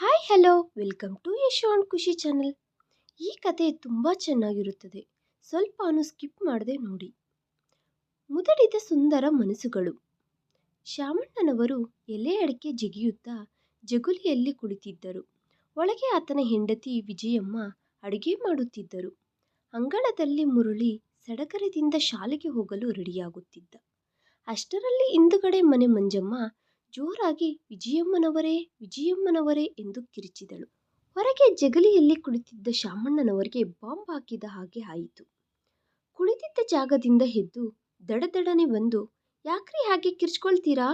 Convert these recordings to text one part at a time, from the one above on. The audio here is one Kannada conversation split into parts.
Hi, hello, welcome to Yashon Khushi channel. ಈ ಕತೆ ತುಂಬ ಚೆನ್ನಾಗಿರುತ್ತದೆ. ಸ್ವಲ್ಪನೂ ಸ್ಕಿಪ್ ಮಾಡದೆ ನೋಡಿ. ಮುದಡಿದ ಸುಂದರ ಮನಸ್ಸುಗಳು. ಶ್ಯಾಮಣ್ಣನವರು ಎಲೆ ಅಡಿಕೆ ಜಿಗಿಯುತ್ತಾ ಜಗುಲಿಯಲ್ಲಿ ಕುಳಿತಿದ್ದರು. ಒಳಗೆ ಆತನ ಹೆಂಡತಿ ವಿಜಯಮ್ಮ ಅಡುಗೆ ಮಾಡುತ್ತಿದ್ದರು. ಅಂಗಳದಲ್ಲಿ ಮುರುಳಿ ಸಡಗರದಿಂದ ಶಾಲೆಗೆ ಹೋಗಲು ರೆಡಿಯಾಗುತ್ತಿದ್ದ. ಅಷ್ಟರಲ್ಲಿ ಹಿಂದುಗಡೆ ಮನೆ ಮಂಜಮ್ಮ ಜೋರಾಗಿ ವಿಜಯಮ್ಮನವರೇ ವಿಜಯಮ್ಮನವರೇ ಎಂದು ಕಿರಿಚಿದಳು. ಹೊರಗೆ ಜಗಲಿಯಲ್ಲಿ ಕುಳಿತಿದ್ದ ಶಾಮಣ್ಣನವರಿಗೆ ಬಾಂಬ್ ಹಾಕಿದ ಹಾಗೆ ಆಯಿತು. ಕುಳಿತಿದ್ದ ಜಾಗದಿಂದ ಎದ್ದು ದಡದಡನೆ ಬಂದು, ಯಾಕ್ರಿ ಹಾಗೆ ಕಿರ್ಚ್ಕೊಳ್ತೀರಾ?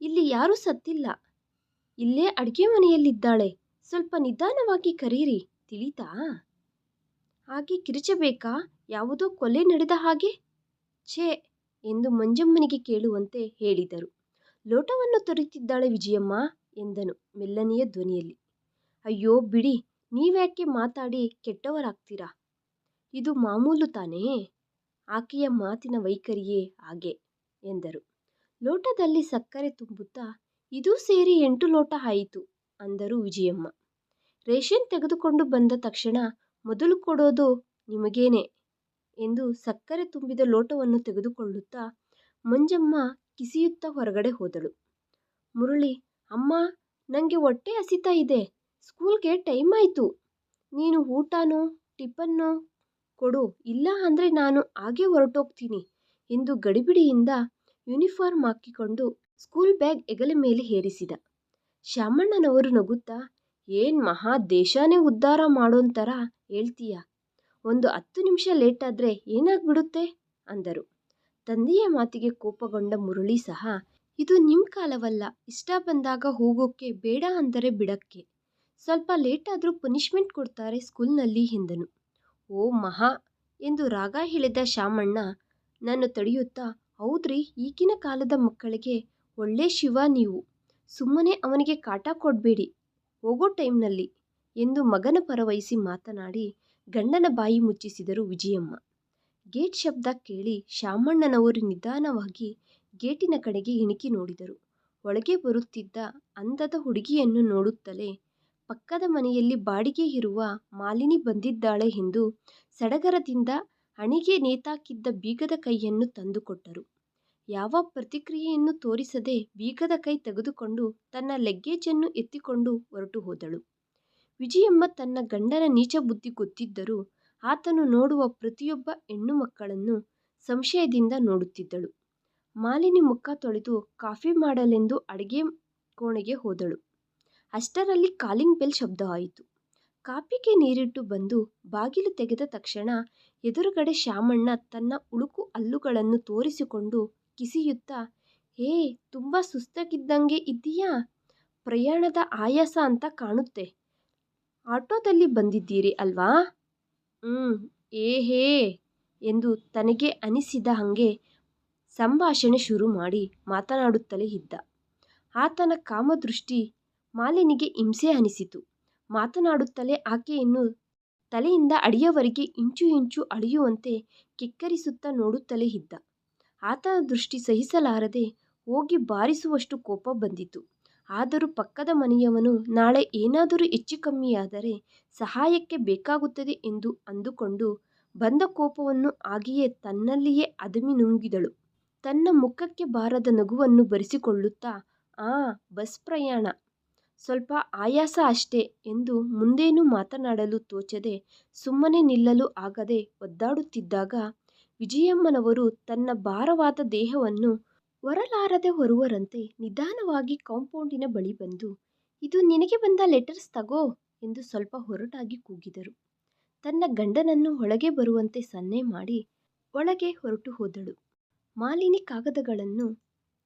ಇಲ್ಲಿ ಯಾರೂ ಸತ್ತಿಲ್ಲ. ಇಲ್ಲೇ ಅಡುಗೆ ಮನೆಯಲ್ಲಿದ್ದಾಳೆ. ಸ್ವಲ್ಪ ನಿಧಾನವಾಗಿ ಕರೀರಿ, ತಿಳಿತಾ? ಹಾಗೆ ಕಿರಿಚಬೇಕಾ? ಯಾವುದೋ ಕೊಲೆ ನಡೆದ ಹಾಗೆ? ಛೇ! ಎಂದು ಮಂಜಮ್ಮನಿಗೆ ಕೇಳುವಂತೆ ಹೇಳಿದರು. ಲೋಟವನ್ನು ತೊರೆಯುತ್ತಿದ್ದಾಳೆ ವಿಜಯಮ್ಮ ಎಂದನು ಮೆಲ್ಲನೆಯ ಧ್ವನಿಯಲ್ಲಿ. ಅಯ್ಯೋ, ಬಿಡಿ, ನೀವ್ಯಾಕೆ ಮಾತಾಡಿ ಕೆಟ್ಟವರಾಗ್ತೀರಾ? ಇದು ಮಾಮೂಲು ತಾನೇ? ಆಕೆಯ ಮಾತಿನ ವೈಖರಿಯೇ ಹಾಗೆ ಎಂದರು. ಲೋಟದಲ್ಲಿ ಸಕ್ಕರೆ ತುಂಬುತ್ತಾ, ಇದೂ ಸೇರಿ ಎಂಟು ಲೋಟ ಆಯಿತು ಅಂದರು ವಿಜಯಮ್ಮ. ರೇಷನ್ ತೆಗೆದುಕೊಂಡು ಬಂದ ತಕ್ಷಣ ಮೊದಲು ಕೊಡೋದು ನಿಮಗೇನೆ ಎಂದು ಸಕ್ಕರೆ ತುಂಬಿದ ಲೋಟವನ್ನು ತೆಗೆದುಕೊಳ್ಳುತ್ತಾ, ಮಂಜಮ್ಮ ಕಿಸಿಯುತ್ತಾ ಹೊರಗಡೆ ಹೋದಳು. ಮುರಳಿ, ಅಮ್ಮ ನನಗೆ ಹೊಟ್ಟೆ ಹಸಿತಾ ಇದೆ. ಸ್ಕೂಲ್ಗೆ ಟೈಮ್ ಆಯಿತು. ನೀನು ಊಟನೋ, ಟಿಫನ್ನೋ ಕೊಡು. ಇಲ್ಲ ಅಂದರೆ ನಾನು ಹಾಗೆ ಹೊರಟೋಗ್ತೀನಿ ಎಂದು ಗಡಿಬಿಡಿಯಿಂದ ಯೂನಿಫಾರ್ಮ್ ಹಾಕಿಕೊಂಡು ಸ್ಕೂಲ್ ಬ್ಯಾಗ್ ಹೆಗಲ ಮೇಲೆ ಏರಿಸಿದ ಶಾಮಣ್ಣನವರು ನಗುತ್ತಾ, ಏನ್ ಮಹಾ ದೇಶನೇ ಉದ್ಧಾರ ಮಾಡೋಂಥರ ಹೇಳ್ತೀಯ? ಒಂದು ಹತ್ತು ನಿಮಿಷ ಲೇಟಾದರೆ ಏನಾಗ್ಬಿಡುತ್ತೆ? ಅಂದರು. ತಂದೆಯ ಮಾತಿಗೆ ಕೋಪಗೊಂಡ ಮುರಳಿ ಸಹ, ಇದು ನಿಮ್ಮ ಕಾಲವಲ್ಲ, ಇಷ್ಟ ಬಂದಾಗ ಹೋಗೋಕ್ಕೆ ಬೇಡ ಅಂದರೆ ಬಿಡಕ್ಕೆ. ಸ್ವಲ್ಪ ಲೇಟಾದರೂ ಪನಿಷ್ಮೆಂಟ್ ಕೊಡ್ತಾರೆ ಸ್ಕೂಲ್ನಲ್ಲಿ, ಎಂದನು. ಓ ಮಹಾ, ಎಂದು ರಾಗ ಹೇಳಿದ ಶಾಮಣ್ಣ ನಾನು ತಡೆಯುತ್ತಾ, ಹೌದ್ರಿ, ಈಗಿನ ಕಾಲದ ಮಕ್ಕಳಿಗೆ ಒಳ್ಳೆ ಶಿವ ನೀವು. ಸುಮ್ಮನೆ ಅವನಿಗೆ ಕಾಟ ಕೊಡಬೇಡಿ, ಹೋಗೋ ಟೈಮ್ನಲ್ಲಿ, ಎಂದು ಮಗನ ಪರವಹಿಸಿ ಮಾತನಾಡಿ ಗಂಡನ ಬಾಯಿ ಮುಚ್ಚಿಸಿದರು ವಿಜಯಮ್ಮ. ಗೇಟ್ ಶಬ್ದ ಕೇಳಿ ಶಾಮಣ್ಣನವರು ನಿಧಾನವಾಗಿ ಗೇಟಿನ ಕಡೆಗೆ ಇಣುಕಿ ನೋಡಿದರು. ಒಳಗೆ ಬರುತ್ತಿದ್ದ ಅಂದದ ಹುಡುಗಿಯನ್ನು ನೋಡುತ್ತಲೇ ಪಕ್ಕದ ಮನೆಯಲ್ಲಿ ಬಾಡಿಗೆ ಇರುವ ಮಾಲಿನಿ ಬಂದಿದ್ದಾಳೆ ಎಂದು ಸಡಗರದಿಂದ ಹಣೆಗೆ ನೇತಾಕಿದ್ದ ಬೀಗದ ಕೈಯನ್ನು ತಂದುಕೊಟ್ಟರು. ಯಾವ ಪ್ರತಿಕ್ರಿಯೆಯನ್ನು ತೋರಿಸದೆ ಬೀಗದ ಕೈ ತೆಗೆದುಕೊಂಡು ತನ್ನ ಲಗ್ಗೇಜನ್ನು ಎತ್ತಿಕೊಂಡು ಹೊರಟು ಹೋದಳು. ವಿಜಯಮ್ಮ ತನ್ನ ಗಂಡನ ನೀಚ ಬುದ್ಧಿ ಗೊತ್ತಿದ್ದರೂ ಆತನು ನೋಡುವ ಪ್ರತಿಯೊಬ್ಬ ಹೆಣ್ಣು ಮಕ್ಕಳನ್ನು ಸಂಶಯದಿಂದ ನೋಡುತ್ತಿದ್ದಳು. ಮಾಲಿನಿ ಮುಖ ತೊಳೆದು ಕಾಫಿ ಮಾಡಲೆಂದು ಅಡುಗೆ ಕೋಣೆಗೆ ಹೋದಳು. ಅಷ್ಟರಲ್ಲಿ ಕಾಲಿಂಗ್ ಬೆಲ್ ಶಬ್ದ ಆಯಿತು. ಕಾಪಿಗೆ ನೀರಿಟ್ಟು ಬಂದು ಬಾಗಿಲು ತೆಗೆದ ತಕ್ಷಣ ಎದುರುಗಡೆ ಶ್ಯಾಮಣ್ಣ ತನ್ನ ಉಳುಕು ಹಲ್ಲುಗಳನ್ನು ತೋರಿಸಿಕೊಂಡು ಕಿಸಿಯುತ್ತಾ, ಹೇ, ತುಂಬ ಸುಸ್ತಾಗಿದ್ದಂಗೆ ಇದ್ದೀಯಾ? ಪ್ರಯಾಣದ ಆಯಾಸ ಅಂತ ಕಾಣುತ್ತೆ. ಆಟೋದಲ್ಲಿ ಬಂದಿದ್ದೀರಿ ಅಲ್ವಾ? ಹ್ಞೂ ಏ ಹೇ ಎಂದು ತನಗೆ ಅನಿಸಿದ ಹಾಗೆ ಸಂಭಾಷಣೆ ಶುರು ಮಾಡಿ ಮಾತನಾಡುತ್ತಲೇ ಇದ್ದ. ಆತನ ಕಾಮದೃಷ್ಟಿ ಮಾಲಿನಿಗೆ ಹಿಂಸೆ ಅನಿಸಿತು. ಮಾತನಾಡುತ್ತಲೇ ಆಕೆಯನ್ನು ತಲೆಯಿಂದ ಅಡಿಯವರೆಗೆ ಇಂಚು ಇಂಚು ಅಳೆಯುವಂತೆ ಕಿಕ್ಕರಿಸುತ್ತಾ ನೋಡುತ್ತಲೇ ಇದ್ದ. ಆತನ ದೃಷ್ಟಿ ಸಹಿಸಲಾರದೆ ಹೋಗಿ ಬಾರಿಸುವಷ್ಟು ಕೋಪ ಬಂದಿತು. ಆದರೂ ಪಕ್ಕದ ಮನೆಯವನು ನಾಳೆ ಏನಾದರೂ ಹೆಚ್ಚು ಕಮ್ಮಿಯಾದರೆ ಸಹಾಯಕ್ಕೆ ಬೇಕಾಗುತ್ತದೆ ಎಂದು ಅಂದುಕೊಂಡು ಬಂದ ಕೋಪವನ್ನು ಆಗಿಯೇ ತನ್ನಲ್ಲಿಯೇ ಅದುಮಿ ನುಂಗಿದಳು. ತನ್ನ ಮುಖಕ್ಕೆ ಬಾರದ ನಗುವನ್ನು ಬರಿಸಿಕೊಳ್ಳುತ್ತಾ, ಆ, ಬಸ್ ಪ್ರಯಾಣ. ಸ್ವಲ್ಪ ಆಯಾಸ ಅಷ್ಟೇ ಎಂದು ಮುಂದೇನೂ ಮಾತನಾಡಲು ತೋಚದೆ ಸುಮ್ಮನೆ ನಿಲ್ಲಲು ಆಗದೆ ಒದ್ದಾಡುತ್ತಿದ್ದಾಗ ವಿಜಯಮ್ಮನವರು ತನ್ನ ಭಾರವಾದ ದೇಹವನ್ನು ಹೊರಲಾರದೆ ಹೊರುವರಂತೆ ನಿಧಾನವಾಗಿ ಕಾಂಪೌಂಡಿನ ಬಳಿ ಬಂದು, ಇದು ನಿನಗೆ ಬಂದ ಲೆಟರ್ಸ್ ತಗೋ. ಎಂದು ಸ್ವಲ್ಪ ಹೊರಟಾಗಿ ಕೂಗಿದರು. ತನ್ನ ಗಂಡನನ್ನು ಒಳಗೆ ಬರುವಂತೆ ಸನ್ನೆ ಮಾಡಿ ಒಳಗೆ ಹೊರಟು ಹೋದಳು. ಮಾಲಿನಿ ಕಾಗದಗಳನ್ನು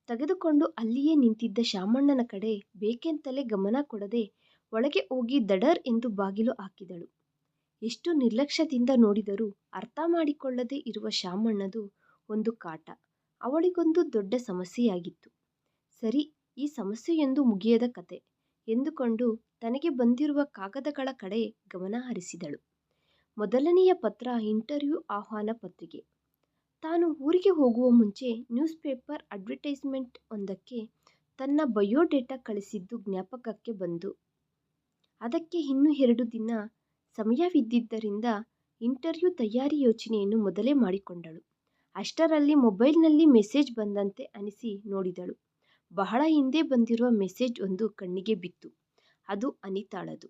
ತೆಗೆದುಕೊಂಡು ಅಲ್ಲಿಯೇ ನಿಂತಿದ್ದ ಶಾಮಣ್ಣನ ಕಡೆ ಬೇಕೆಂತಲೇ ಗಮನ ಕೊಡದೆ ಒಳಗೆ ಹೋಗಿ ದಡರ್ ಎಂದು ಬಾಗಿಲು ಹಾಕಿದಳು. ಎಷ್ಟು ನಿರ್ಲಕ್ಷ್ಯದಿಂದ ನೋಡಿದರೂ ಅರ್ಥ ಮಾಡಿಕೊಳ್ಳದೆ ಇರುವ ಶಾಮಣ್ಣದು ಒಂದು ಕಾಟ. ಅವಳಿಗೊಂದು ದೊಡ್ಡ ಸಮಸ್ಯೆಯಾಗಿತ್ತು. ಸರಿ, ಈ ಸಮಸ್ಯೆಯೊಂದು ಮುಗಿಯದ ಕತೆ ಎಂದುಕೊಂಡು ತನಗೆ ಬಂದಿರುವ ಕಾಗದಗಳ ಕಡೆ ಗಮನ ಹರಿಸಿದಳು ಮೊದಲನೆಯ ಪತ್ರ ಇಂಟರ್ವ್ಯೂ ಆಹ್ವಾನ ಪತ್ರಿಕೆ ತಾನು ಊರಿಗೆ ಹೋಗುವ ಮುಂಚೆ ನ್ಯೂಸ್ ಪೇಪರ್ ಅಡ್ವರ್ಟೈಸ್ಮೆಂಟ್ ಒಂದಕ್ಕೆ ತನ್ನ ಬಯೋಡೇಟಾ ಕಳಿಸಿದ್ದು ಜ್ಞಾಪಕಕ್ಕೆ ಬಂದು ಅದಕ್ಕೆ ಇನ್ನೂ ಎರಡು ದಿನ ಸಮಯವಿದ್ದಿದ್ದರಿಂದ ಇಂಟರ್ವ್ಯೂ ತಯಾರಿ ಯೋಚನೆಯನ್ನು ಮೊದಲೇ ಮಾಡಿಕೊಂಡಳು. ಅಷ್ಟರಲ್ಲಿ ಮೊಬೈಲ್ನಲ್ಲಿ ಮೆಸೇಜ್ ಬಂದಂತೆ ಅನಿಸಿ ನೋಡಿದಳು. ಬಹಳ ಹಿಂದೆ ಬಂದಿರುವ ಮೆಸೇಜ್ ಒಂದು ಕಣ್ಣಿಗೆ ಬಿತ್ತು. ಅದು ಅನಿತಾಳದು.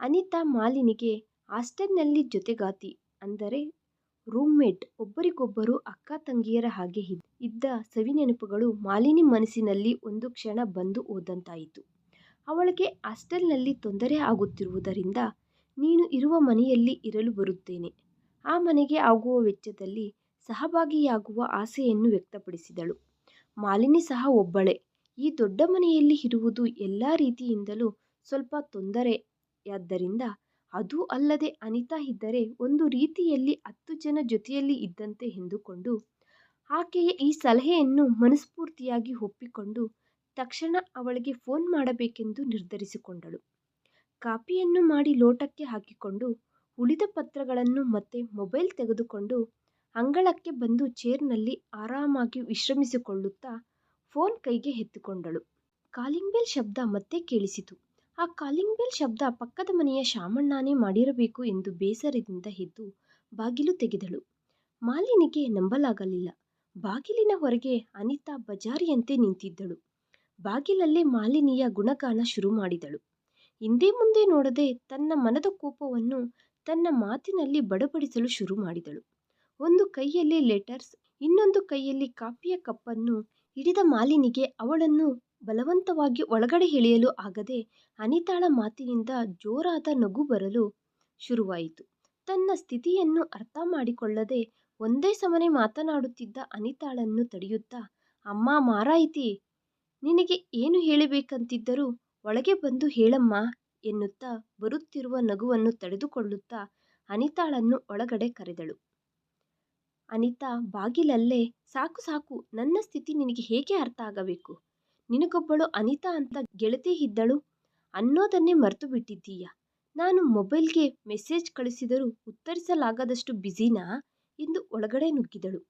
ಅನಿತಾ ಮಾಲಿನಿಗೆ ಹಾಸ್ಟೆಲ್ನಲ್ಲಿ ಜೊತೆಗಾತಿ ಅಂದರೆ ರೂಮ್ಮೇಟ್. ಒಬ್ಬರಿಗೊಬ್ಬರು ಅಕ್ಕ ತಂಗಿಯರ ಹಾಗೆ ಇದ್ದ ಸವಿನೆನಪುಗಳು ಮಾಲಿನಿ ಮನಸ್ಸಿನಲ್ಲಿ ಒಂದು ಕ್ಷಣ ಬಂದು ಹೋದಂತಾಯಿತು. ಅವಳಿಗೆ ಹಾಸ್ಟೆಲ್ನಲ್ಲಿ ತೊಂದರೆ ಆಗುತ್ತಿರುವುದರಿಂದ ನೀನು ಇರುವ ಮನೆಯಲ್ಲಿ ಇರಲು ಬರುತ್ತೇನೆ. ಆ ಮನೆಗೆ ಆಗುವ ವೆಚ್ಚದಲ್ಲಿ ಸಹಭಾಗಿಯಾಗುವ ಆಸೆಯನ್ನು ವ್ಯಕ್ತಪಡಿಸಿದಳು. ಮಾಲಿನಿ ಸಹ ಒಬ್ಬಳೇ ಈ ದೊಡ್ಡ ಮನೆಯಲ್ಲಿ ಇರುವುದು ಎಲ್ಲ ರೀತಿಯಿಂದಲೂ ಸ್ವಲ್ಪ ತೊಂದರೆಯಾದ್ದರಿಂದ ಅದೂ ಅಲ್ಲದೆ ಅನಿತಾ ಇದ್ದರೆ ಒಂದು ರೀತಿಯಲ್ಲಿ ಹತ್ತು ಜನ ಜೊತೆಯಲ್ಲಿ ಇದ್ದಂತೆ ಎಂದುಕೊಂಡು, ಆಕೆಯ ಈ ಸಲಹೆಯನ್ನು ಮನಸ್ಫೂರ್ತಿಯಾಗಿ ಒಪ್ಪಿಕೊಂಡು ತಕ್ಷಣ ಅವಳಿಗೆ ಫೋನ್ ಮಾಡಬೇಕೆಂದು ನಿರ್ಧರಿಸಿಕೊಂಡಳು. ಕಾಪಿಯನ್ನು ಮಾಡಿ ಲೋಟಕ್ಕೆ ಹಾಕಿಕೊಂಡು ಉಳಿದ ಪತ್ರಗಳನ್ನು ಮತ್ತೆ ಮೊಬೈಲ್ ತೆಗೆದುಕೊಂಡು ಅಂಗಳಕ್ಕೆ ಬಂದು ಚೇರ್ನಲ್ಲಿ ಆರಾಮಾಗಿ ವಿಶ್ರಮಿಸಿಕೊಳ್ಳುತ್ತಾ ಫೋನ್ ಕೈಗೆ ಎತ್ತಿಕೊಂಡಳು. ಕಾಲಿಂಗ್ ಬೆಲ್ ಶಬ್ದ ಮತ್ತೆ ಕೇಳಿಸಿತು. ಆ ಕಾಲಿಂಗ್ ಬೆಲ್ ಶಬ್ದ ಪಕ್ಕದ ಮನೆಯ ಶಾಮಣ್ಣನೇ ಮಾಡಿರಬೇಕು ಎಂದು ಬೇಸರದಿಂದ ಎದ್ದು ಬಾಗಿಲು ತೆಗೆದಳು. ಮಾಲಿನಿಗೆ ನಂಬಲಾಗಲಿಲ್ಲ. ಬಾಗಿಲಿನ ಹೊರಗೆ ಅನಿತಾ ಬಜಾರಿಯಂತೆ ನಿಂತಿದ್ದಳು. ಬಾಗಿಲಲ್ಲೇ ಮಾಲಿನಿಯ ಗುಣಗಾನ ಶುರುಮಾಡಿದಳು. ಹಿಂದೆ ಮುಂದೆ ನೋಡದೆ ತನ್ನ ಮನದ ಕೋಪವನ್ನು ತನ್ನ ಮಾತಿನಲ್ಲಿ ಬಡಬಡಿಸಲು ಶುರುಮಾಡಿದಳು. ಒಂದು ಕೈಯಲ್ಲಿ ಲೆಟರ್ಸ್, ಇನ್ನೊಂದು ಕೈಯಲ್ಲಿ ಕಾಫಿಯ ಕಪ್ಪನ್ನು ಹಿಡಿದ ಮಾಲಿನಿಗೆ ಅವಳನ್ನು ಬಲವಂತವಾಗಿ ಒಳಗಡೆ ಎಳೆಯಲು ಆಗದೆ ಅನಿತಾಳ ಮಾತಿನಿಂದ ಜೋರಾದ ನಗು ಬರಲು ಶುರುವಾಯಿತು. ತನ್ನ ಸ್ಥಿತಿಯನ್ನು ಅರ್ಥ ಮಾಡಿಕೊಳ್ಳದೆ ಒಂದೇ ಸಮನೆ ಮಾತನಾಡುತ್ತಿದ್ದ ಅನಿತಾಳನ್ನು ತಡೆಯುತ್ತಾ ಅಮ್ಮಾ ಮಾರಾಯಿತಿ, ನಿನಗೆ ಏನು ಹೇಳಬೇಕಂತಿದ್ದರೂ ಒಳಗೆ ಬಂದು ಹೇಳಮ್ಮಾ ಎನ್ನುತ್ತಾ ಬರುತ್ತಿರುವ ನಗುವನ್ನು ತಡೆದುಕೊಳ್ಳುತ್ತಾ ಅನಿತಾಳನ್ನು ಒಳಗಡೆ ಕರೆದಳು. ಅನಿತಾ ಬಾಗಿಲಲ್ಲೇ ಸಾಕು ಸಾಕು ನನ್ನ ಸ್ಥಿತಿ ನಿನಗೆ ಹೇಗೆ ಅರ್ಥ ಆಗಬೇಕು. ನಿನಗೊಬ್ಬಳು ಅನಿತಾ ಅಂತ ಗೆಳತಿ ಇದ್ದಳು ಅನ್ನೋದನ್ನೇ ಮರೆತುಬಿಟ್ಟಿದ್ದೀಯಾ. ನಾನು ಮೊಬೈಲ್ಗೆ ಮೆಸೇಜ್ ಕಳಿಸಿದರೂ ಉತ್ತರಿಸಲಾಗದಷ್ಟು ಬ್ಯುಸಿನಾ ಎಂದು ಒಳಗಡೆ ನುಗ್ಗಿದಳು.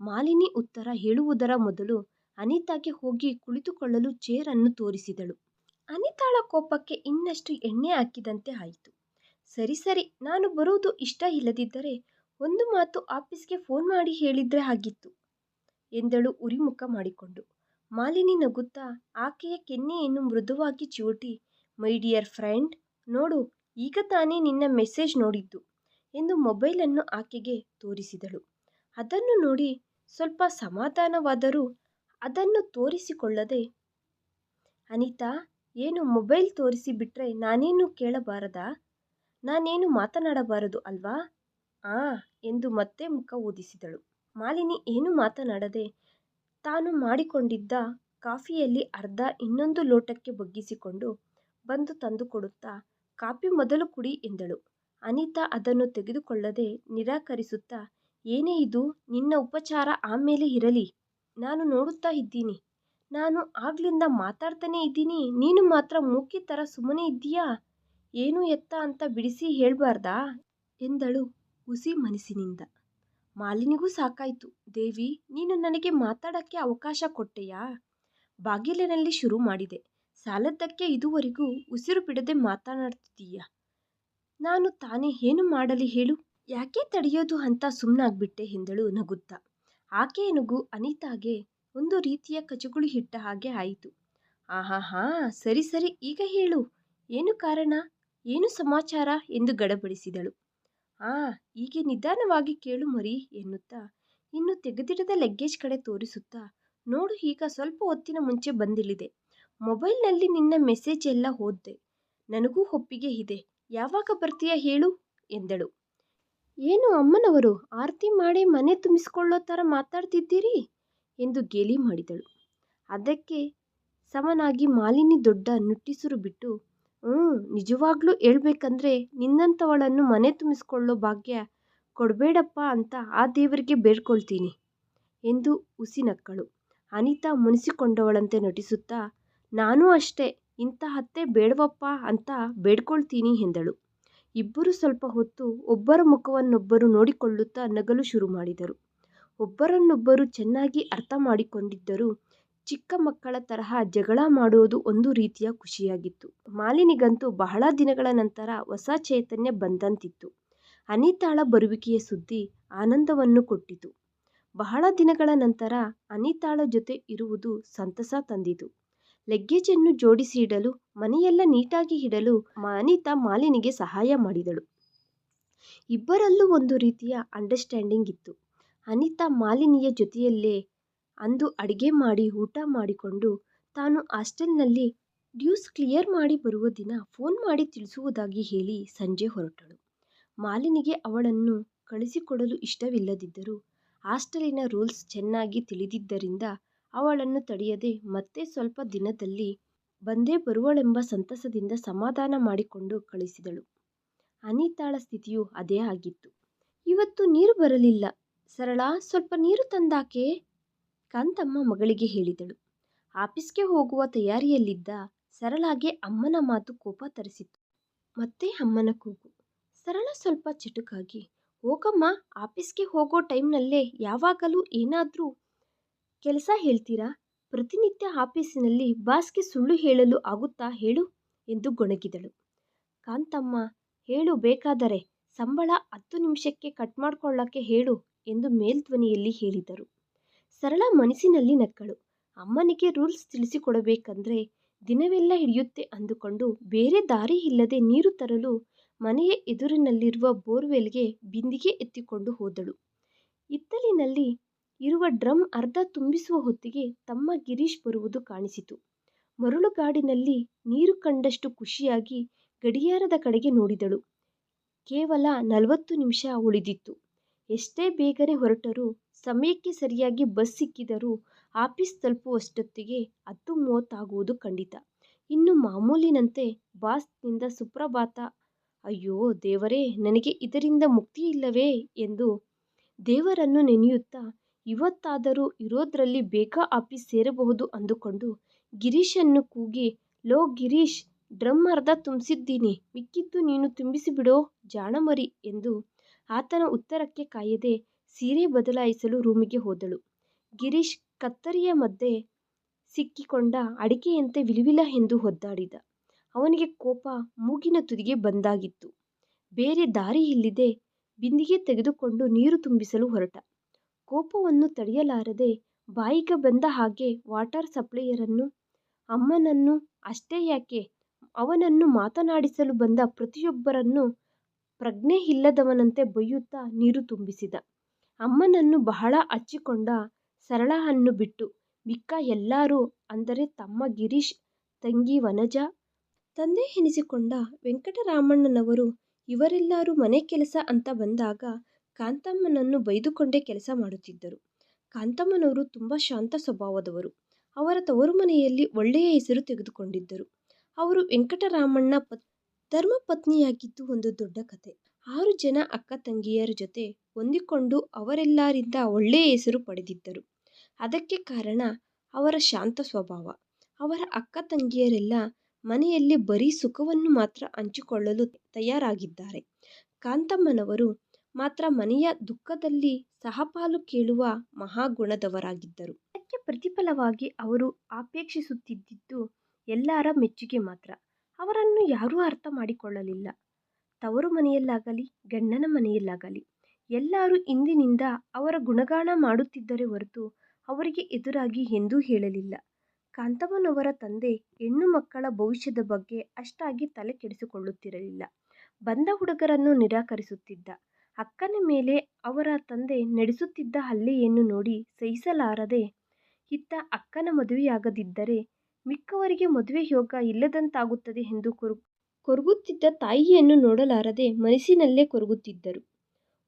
ಮಾಲಿನಿ ಉತ್ತರ ಹೇಳುವುದರ ಮೊದಲು ಅನಿತಾಗೆ ಹೋಗಿ ಕುಳಿತುಕೊಳ್ಳಲು ಚೇರ್ ಅನ್ನು ತೋರಿಸಿದಳು. ಅನಿತಾಳ ಕೋಪಕ್ಕೆ ಇನ್ನಷ್ಟು ಎಣ್ಣೆ ಹಾಕಿದಂತೆ ಆಯಿತು. ಸರಿ ಸರಿ, ನಾನು ಬರುವುದು ಇಷ್ಟ ಇಲ್ಲದಿದ್ದರೆ ಒಂದು ಮಾತು ಆಫೀಸ್ಗೆ ಫೋನ್ ಮಾಡಿ ಹೇಳಿದ್ರೆ ಆಗಿತ್ತು, ಎಂದಳು ಉರಿಮುಖ ಮಾಡಿಕೊಂಡು. ಮಾಲಿನಿ ನಗುತ್ತಾ ಆಕೆಯ ಕೆನ್ನೆಯನ್ನು ಮೃದುವಾಗಿ ಚಿವುಟಿ ಮೈ ಡಿಯರ್ ಫ್ರೆಂಡ್, ನೋಡು ಈಗ ತಾನೇ ನಿನ್ನ ಮೆಸೇಜ್ ನೋಡಿದ್ದು ಎಂದು ಮೊಬೈಲನ್ನು ಆಕೆಗೆ ತೋರಿಸಿದಳು. ಅದನ್ನು ನೋಡಿ ಸ್ವಲ್ಪ ಸಮಾಧಾನವಾದರೂ ಅದನ್ನು ತೋರಿಸಿಕೊಳ್ಳದೆ ಅನಿತಾ ಏನು ಮೊಬೈಲ್ ತೋರಿಸಿ ಬಿಟ್ರೆ ನಾನೇನು ಕೇಳಬಾರದಾ, ನಾನೇನು ಮಾತನಾಡಬಾರದು ಅಲ್ವಾ ಆ ಎಂದು ಮತ್ತೆ ಮುಖ ಊದಿಸಿದಳು. ಮಾಲಿನಿ ಏನು ಮಾತನಾಡದೆ ತಾನು ಮಾಡಿಕೊಂಡಿದ್ದ ಕಾಫಿಯಲ್ಲಿ ಅರ್ಧ ಇನ್ನೊಂದು ಲೋಟಕ್ಕೆ ಬಗ್ಗಿಸಿಕೊಂಡು ಬಂದು ತಂದುಕೊಡುತ್ತಾ ಕಾಫಿ ಮೊದಲು ಕುಡಿ ಎಂದಳು. ಅನಿತಾ ಅದನ್ನು ತೆಗೆದುಕೊಳ್ಳದೆ ನಿರಾಕರಿಸುತ್ತಾ, ಏನೇ ಇದು, ನಿನ್ನ ಉಪಚಾರ ಆಮೇಲೆ ಇರಲಿ ನಾನು ನೋಡುತ್ತಾ ಇದ್ದೀನಿ. ನಾನು ಆಗ್ಲಿಂದ ಮಾತಾಡ್ತಾನೇ ಇದ್ದೀನಿ ನೀನು ಮಾತ್ರ ಮೂಕಿ ಥರ ಸುಮ್ಮನೆ ಇದ್ದೀಯಾ ಏನು ಎತ್ತ ಅಂತ ಬಿಡಿಸಿ ಹೇಳ್ಬಾರ್ದಾ ಎಂದಳು ಹುಸಿ ಮನಸ್ಸಿನಿಂದ. ಮಾಲಿನಿಗೂ ಸಾಕಾಯ್ತು ದೇವಿ, ನೀನು ನನಗೆ ಮಾತಾಡಕ್ಕೆ ಅವಕಾಶ ಕೊಟ್ಟೆಯಾ ಬಾಗಿಲಿನಲ್ಲಿ ಶುರು ಮಾಡಿದೆ. ಸಾಲದ್ದಕ್ಕೆ ಇದುವರೆಗೂ ಉಸಿರು ಬಿಡದೆ ಮಾತನಾಡ್ತಿದ್ದೀಯಾ ನಾನು ತಾನೇ ಏನು ಮಾಡಲಿ ಹೇಳು. ಯಾಕೆ ತಡೆಯೋದು ಅಂತ ಸುಮ್ನಾಗ್ಬಿಟ್ಟೆ ಎಂದಳು ನಗುತ್ತಾ. ಆಕೆಯ ನಗು ಅನಿತಾಗೆ ಒಂದು ರೀತಿಯ ಕಚಗುಳಿ ಹಿಟ್ಟ ಹಾಗೆ ಆಯಿತು. ಆಹಾಹಾ, ಸರಿ ಸರಿ, ಈಗ ಹೇಳು ಏನು ಕಾರಣ ಏನು ಸಮಾಚಾರ ಎಂದು ಗಡಬಡಿಸಿದಳು. ಆಂ, ಹೀಗೆ ನಿಧಾನವಾಗಿ ಕೇಳು ಮರಿ ಎನ್ನುತ್ತಾ, ಇನ್ನು ತೆಗೆದಿಡದ ಲಗ್ಗೇಜ್ ಕಡೆ ತೋರಿಸುತ್ತಾ, ನೋಡು ಈಗ ಸ್ವಲ್ಪ ಹೊತ್ತಿನ ಮುಂಚೆ ಬಂದಿಳಿದೆ. ಮೊಬೈಲ್ನಲ್ಲಿ ನಿನ್ನ ಮೆಸೇಜ್ ಎಲ್ಲ ಓದ್ದೆ. ನನಗೂ ಒಪ್ಪಿಗೆ ಇದೆ. ಯಾವಾಗ ಬರ್ತೀಯ ಹೇಳು ಎಂದಳು. ಏನು ಅಮ್ಮನವರು, ಆರತಿ ಮಾಡಿ ಮನೆ ತುಂಬಿಸಿಕೊಳ್ಳೋ ಥರ ಮಾತಾಡ್ತಿದ್ದೀರಿ ಎಂದು ಗೇಲಿ ಮಾಡಿದಳು. ಅದಕ್ಕೆ ಸಮನಾಗಿ ಮಾಲಿನಿ ದೊಡ್ಡ ನುಟ್ಟಿಸುರು ಬಿಟ್ಟು ನಿಜವಾಗ್ಲೂ ಹೇಳ್ಬೇಕಂದ್ರೆ ನಿನ್ನಂಥವಳನ್ನು ಮನೆ ತುಂಬಿಸಿಕೊಳ್ಳೋ ಭಾಗ್ಯ ಕೊಡಬೇಡಪ್ಪ ಅಂತ ಆ ದೇವರಿಗೆ ಬೇಡ್ಕೊಳ್ತೀನಿ ಎಂದು ಉಸಿ ನಕ್ಕಳು. ಅನಿತಾ ಮುನಿಸಿಕೊಂಡವಳಂತೆ ನಟಿಸುತ್ತಾ, ನಾನೂ ಅಷ್ಟೇ ಅತ್ತೆ ಬೇಡ್ವಪ್ಪ ಅಂತ ಬೇಡ್ಕೊಳ್ತೀನಿ ಎಂದಳು. ಇಬ್ಬರು ಸ್ವಲ್ಪ ಹೊತ್ತು ಒಬ್ಬರ ಮುಖವನ್ನೊಬ್ಬರು ನೋಡಿಕೊಳ್ಳುತ್ತಾ ನಗಲು ಶುರು ಮಾಡಿದರು ಒಬ್ಬರನ್ನೊಬ್ಬರು ಚೆನ್ನಾಗಿ ಅರ್ಥ ಮಾಡಿಕೊಂಡಿದ್ದರೂ ಚಿಕ್ಕ ಮಕ್ಕಳ ತರಹ ಜಗಳ ಮಾಡುವುದು ಒಂದು ರೀತಿಯ ಖುಷಿಯಾಗಿತ್ತು. ಮಾಲಿನಿಗಂತೂ ಬಹಳ ದಿನಗಳ ನಂತರ ಹೊಸ ಚೈತನ್ಯ ಬಂದಂತಿತ್ತು. ಅನಿತಾಳ ಬರುವಿಕೆಯ ಸುದ್ದಿ ಆನಂದವನ್ನು ಕೊಟ್ಟಿತು. ಬಹಳ ದಿನಗಳ ನಂತರ ಅನಿತಾಳ ಜೊತೆ ಇರುವುದು ಸಂತಸ ತಂದಿತು. ಲಗೇಜನ್ನು ಜೋಡಿಸಿ ಇಡಲು, ಮನೆಯೆಲ್ಲ ನೀಟಾಗಿ ಇಡಲು ಅನಿತಾ ಮಾಲಿನಿಗೆ ಸಹಾಯ ಮಾಡಿದಳು. ಇಬ್ಬರಲ್ಲೂ ಒಂದು ರೀತಿಯ ಅಂಡರ್ಸ್ಟ್ಯಾಂಡಿಂಗ್ ಇತ್ತು. ಅನಿತಾ ಮಾಲಿನಿಯ ಜೊತೆಯಲ್ಲೇ ಅಂದು ಅಡಿಗೆ ಮಾಡಿ ಊಟ ಮಾಡಿಕೊಂಡು ತಾನು ಹಾಸ್ಟೆಲ್ನಲ್ಲಿ ಡ್ಯೂಸ್ ಕ್ಲಿಯರ್ ಮಾಡಿ ಬರುವ ದಿನ ಫೋನ್ ಮಾಡಿ ತಿಳಿಸುವುದಾಗಿ ಹೇಳಿ ಸಂಜೆ ಹೊರಟಳು. ಮಾಲಿನಿಗೆ ಅವಳನ್ನು ಕಳಿಸಿಕೊಡಲು ಇಷ್ಟವಿಲ್ಲದಿದ್ದರೂ ಹಾಸ್ಟೆಲಿನ ರೂಲ್ಸ್ ಚೆನ್ನಾಗಿ ತಿಳಿದಿದ್ದರಿಂದ ಅವಳನ್ನು ತಡೆಯದೆ ಮತ್ತೆ ಸ್ವಲ್ಪ ದಿನದಲ್ಲಿ ಬಂದೇ ಬರುವಳೆಂಬ ಸಂತಸದಿಂದ ಸಮಾಧಾನ ಮಾಡಿಕೊಂಡು ಕಳಿಸಿದಳು. ಅನಿತಾಳ ಸ್ಥಿತಿಯು ಅದೇ ಆಗಿತ್ತು. ಇವತ್ತು ನೀರು ಬರಲಿಲ್ಲ ಸರಳ, ಸ್ವಲ್ಪ ನೀರು ತಂದಾಕೆ ಕಾಂತಮ್ಮ ಮಗಳಿಗೆ ಹೇಳಿದಳು. ಆಫೀಸ್ಗೆ ಹೋಗುವ ತಯಾರಿಯಲ್ಲಿದ್ದ ಸರಳಾಗೆ ಅಮ್ಮನ ಮಾತು ಕೋಪ ತರಿಸಿತು. ಮತ್ತೆ ಅಮ್ಮನ ಕೂಗು. ಸರಳ ಸ್ವಲ್ಪ ಚಿಟುಕಾಗಿ, ಹೋಗಮ್ಮ, ಆಫೀಸ್ಗೆ ಹೋಗೋ ಟೈಮ್ನಲ್ಲೇ ಯಾವಾಗಲೂ ಏನಾದರೂ ಕೆಲಸ ಹೇಳ್ತೀರಾ ಪ್ರತಿನಿತ್ಯ ಆಫೀಸಿನಲ್ಲಿ ಬಾಸ್ಗೆ ಸುಳ್ಳು ಹೇಳಲು ಆಗುತ್ತಾ ಹೇಳು ಎಂದು ಗೊಣಗಿದಳು. ಕಾಂತಮ್ಮ, ಹೇಳು ಬೇಕಾದರೆ, ಸಂಬಳ ಹತ್ತು ನಿಮಿಷಕ್ಕೆ ಕಟ್ ಮಾಡ್ಕೊಳ್ಳೋಕ್ಕೆ ಹೇಳು ಎಂದು ಮೇಲ್ಧ್ವನಿಯಲ್ಲಿ ಹೇಳಿದರು. ಸರಳಾ ಮನಸ್ಸಿನಲ್ಲಿ ನಕ್ಕಳು. ಅಮ್ಮನಿಗೆ ರೂಲ್ಸ್ ತಿಳಿಸಿಕೊಡಬೇಕಂದ್ರೆ ದಿನವೆಲ್ಲ ಹಿಡಿಯುತ್ತೆ ಅಂದುಕೊಂಡು ಬೇರೆ ದಾರಿ ಇಲ್ಲದೆ ನೀರು ತರಲು ಮನೆಯ ಎದುರಿನಲ್ಲಿರುವ ಬೋರ್ವೆಲ್ಗೆ ಬಿಂದಿಗೆ ಎತ್ತಿಕೊಂಡು ಹೋದಳು. ಹಿತ್ತಲಿನಲ್ಲಿ ಇರುವ ಡ್ರಮ್ ಅರ್ಧ ತುಂಬಿಸುವ ಹೊತ್ತಿಗೆ ತಮ್ಮ ಗಿರೀಶ್ ಬರುವುದು ಕಾಣಿಸಿತು. ಮರಳುಗಾಡಿನಲ್ಲಿ ನೀರು ಕಂಡಷ್ಟು ಖುಷಿಯಾಗಿ ಗಡಿಯಾರದ ಕಡೆಗೆ ನೋಡಿದಳು. ಕೇವಲ ನಲವತ್ತು ನಿಮಿಷ ಉಳಿದಿತ್ತು. ಎಷ್ಟೇ ಬೇಗನೆ ಹೊರಟರೂ ಸಮಯಕ್ಕೆ ಸರಿಯಾಗಿ ಬಸ್ ಸಿಕ್ಕಿದರೂ ಆಫೀಸ್ ತಲುಪುವಷ್ಟೊತ್ತಿಗೆ ಹತ್ತು ಮೂವತ್ತಾಗುವುದು ಖಂಡಿತ. ಇನ್ನು ಮಾಮೂಲಿನಂತೆ ಬಾಸ್ನಿಂದ ಸುಪ್ರಭಾತ, ಅಯ್ಯೋ ದೇವರೇ, ನನಗೆ ಇದರಿಂದ ಮುಕ್ತಿ ಇಲ್ಲವೇ? ಎಂದು ದೇವರನ್ನು ನೆನೆಯುತ್ತಾ, ಇವತ್ತಾದರೂ ಇರೋದ್ರಲ್ಲಿ ಬೇಗ ಆಫೀಸ್ ಸೇರಬಹುದು? ಅಂದುಕೊಂಡು ಗಿರೀಶನ್ನು ಕೂಗಿ, ಲೋ ಗಿರೀಶ್, ಡ್ರಮ್ ಅರ್ಧ ತುಂಬಿಸಿದ್ದೀನಿ. ಮಿಕ್ಕಿದ್ದು ನೀನು ತುಂಬಿಸಿಬಿಡೋ, ಜಾಣಮರಿ ಎಂದು ಆತನ ಉತ್ತರಕ್ಕೆ ಕಾಯದೆ ಸೀರೆ ಬದಲಾಯಿಸಲು ರೂಮಿಗೆ ಹೋದಳು. ಗಿರೀಶ್ ಕತ್ತರಿಯ ಮಧ್ಯೆ ಸಿಕ್ಕಿಕೊಂಡ ಅಡಿಕೆಯಂತೆ ವಿಲವಿಲ ಎಂದು ಒದ್ದಾಡಿದ. ಅವನಿಗೆ ಕೋಪ ಮೂಗಿನ ತುದಿಗೆ ಬಂದಾಗಿತ್ತು. ಬೇರೆ ದಾರಿ ಇಲ್ಲಿದೆ ಬಿಂದಿಗೆ ತೆಗೆದುಕೊಂಡು ನೀರು ತುಂಬಿಸಲು ಹೊರಟ. ಕೋಪವನ್ನು ತಡೆಯಲಾರದೆ ಬಾಯಿಗೆ ಬಂದ ಹಾಗೆ ವಾಟರ್ ಸಪ್ಲೈಯರನ್ನು, ಅಮ್ಮನನ್ನು, ಅಷ್ಟೇ ಯಾಕೆ ಅವನನ್ನು ಮಾತನಾಡಿಸಲು ಬಂದ ಪ್ರತಿಯೊಬ್ಬರನ್ನು ಪ್ರಜ್ಞೆ ಇಲ್ಲದವನಂತೆ ಬೈಯುತ್ತಾ ನೀರು ತುಂಬಿಸಿದ. ಅಮ್ಮನನ್ನು ಬಹಳ ಅಚ್ಚಿಕೊಂಡ ಸರಳ ಹಣ್ಣು ಬಿಟ್ಟು ಮಿಕ್ಕ ಎಲ್ಲರೂ ಅಂದರೆ ತಮ್ಮ ಗಿರೀಶ್, ತಂಗಿ ವನಜಾ, ತಂದೆ ಎನಿಸಿಕೊಂಡ ವೆಂಕಟರಾಮಣ್ಣನವರು ಇವರೆಲ್ಲರೂ ಮನೆ ಕೆಲಸ ಅಂತ ಬಂದಾಗ ಕಾಂತಮ್ಮನನ್ನು ಬೈದುಕೊಂಡೇ ಕೆಲಸ ಮಾಡುತ್ತಿದ್ದರು. ಕಾಂತಮ್ಮನವರು ತುಂಬ ಶಾಂತ ಸ್ವಭಾವದವರು. ಅವರ ತವರು ಮನೆಯಲ್ಲಿ ಒಳ್ಳೆಯ ಹೆಸರು ತೆಗೆದುಕೊಂಡಿದ್ದರು. ಅವರು ವೆಂಕಟರಾಮಣ್ಣ ಧರ್ಮಪತ್ನಿಯಾಗಿದ್ದು ಒಂದು ದೊಡ್ಡ ಕಥೆ. ಆರು ಜನ ಅಕ್ಕ ತಂಗಿಯರ ಜೊತೆ ಹೊಂದಿಕೊಂಡು ಅವರೆಲ್ಲರಿಂದ ಒಳ್ಳೆಯ ಹೆಸರು ಪಡೆದಿದ್ದರು. ಅದಕ್ಕೆ ಕಾರಣ ಅವರ ಶಾಂತ ಸ್ವಭಾವ. ಅವರ ಅಕ್ಕ ತಂಗಿಯರೆಲ್ಲ ಮನೆಯಲ್ಲಿ ಬರೀ ಸುಖವನ್ನು ಮಾತ್ರ ಹಂಚಿಕೊಳ್ಳಲು ತಯಾರಾಗಿದ್ದಾರೆ ಕಾಂತಮ್ಮನವರು ಮಾತ್ರ ಮನೆಯ ದುಃಖದಲ್ಲಿ ಸಹಪಾಲು ಕೇಳುವ ಮಹಾಗುಣದವರಾಗಿದ್ದರು. ಅದಕ್ಕೆ ಪ್ರತಿಫಲವಾಗಿ ಅವರು ಅಪೇಕ್ಷಿಸುತ್ತಿದ್ದು ಎಲ್ಲರ ಮೆಚ್ಚುಗೆ ಮಾತ್ರ. ಅವರನ್ನು ಯಾರೂ ಅರ್ಥ ಮಾಡಿಕೊಳ್ಳಲಿಲ್ಲ. ತವರು ಮನೆಯಲ್ಲಾಗಲಿ, ಗಂಡನ ಮನೆಯಲ್ಲಾಗಲಿ ಎಲ್ಲರೂ ಇಂದಿನಿಂದ ಅವರ ಗುಣಗಾನ ಮಾಡುತ್ತಿದ್ದರೆ ಹೊರತು ಅವರಿಗೆ ಎದುರಾಗಿ ಎಂದೂ ಹೇಳಲಿಲ್ಲ. ಕಾಂತಮ್ಮನವರ ತಂದೆ ಹೆಣ್ಣು ಮಕ್ಕಳ ಭವಿಷ್ಯದ ಬಗ್ಗೆ ಅಷ್ಟಾಗಿ ತಲೆ ಕೆಡಿಸಿಕೊಳ್ಳುತ್ತಿರಲಿಲ್ಲ. ಬಂದ ಹುಡುಗರನ್ನು ನಿರಾಕರಿಸುತ್ತಿದ್ದ. ಅಕ್ಕನ ಮೇಲೆ ಅವರ ತಂದೆ ನಡೆಸುತ್ತಿದ್ದ ಹಲ್ಲೆಯನ್ನು ನೋಡಿ ಸಹಿಸಲಾರದೆ ಇತ್ತ ಅಕ್ಕನ ಮದುವೆಯಾಗದಿದ್ದರೆ ಮಿಕ್ಕವರಿಗೆ ಮದುವೆ ಯೋಗ ಇಲ್ಲದಂತಾಗುತ್ತದೆ ಎಂದು ಕೊರಗುತ್ತಿದ್ದ ತಾಯಿಯನ್ನು ನೋಡಲಾರದೆ ಮನಸ್ಸಿನಲ್ಲೇ ಕೊರಗುತ್ತಿದ್ದರು.